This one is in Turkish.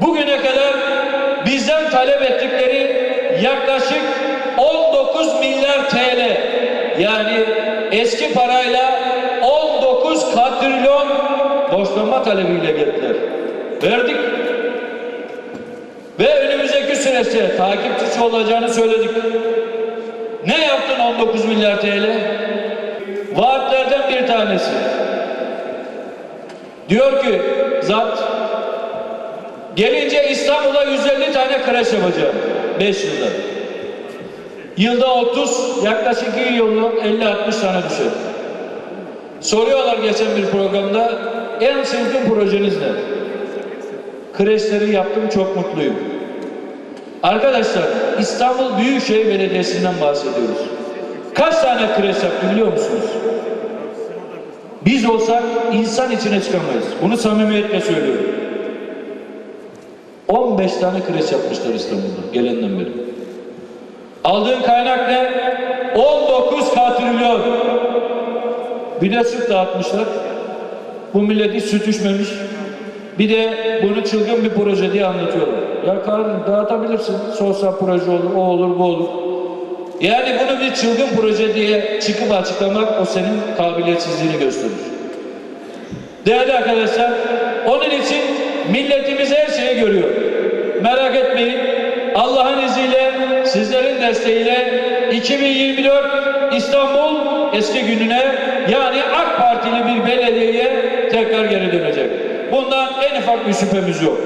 bugüne kadar bizden talep ettikleri yaklaşık 19 milyar TL yani eski parayla 19 katrilyon borçlanma talebiyle geldiler. Verdik. Ve önümüzdeki süreçte takipçisi olacağını söyledik. Ne yaptın 19 milyar TL? Vaatlerden bir tanesi. Diyor ki zat gelince İstanbul'a 150 tane kreş yapacağım 5 yılda. Yılda 30 yaklaşık 2 yılda 50-60 tane düşer. Soruyorlar geçen bir programda en sevdiğin projeniz ne? Kreşleri yaptım çok mutluyum. Arkadaşlar İstanbul Büyükşehir Belediyesi'nden bahsediyoruz. Kaç tane kreş yaptı biliyor musunuz? Biz olsak insan içine çıkamayız. Bunu samimiyetle söylüyorum. 15 tane kreş yapmışlar İstanbul'da gelenden beri. Aldığın kaynak ne? 19 katrilyon. Bir de süt dağıtmışlar. Bu millet hiç süt içmemiş. Bir de bunu çılgın bir proje diye anlatıyorlar. Ya kardeşim dağıtabilirsin. Sosyal proje olur, o olur, bu olur. Yani bunu bir çılgın proje diye çıkıp açıklamak o senin kabiliyetsizliğini gösterir. Değerli arkadaşlar, onun için Allah'ın izniyle, sizlerin desteğiyle 2024 İstanbul eski gününe yani AK Partili bir belediyeye tekrar geri dönecek. Bundan en ufak bir şüphemiz yok.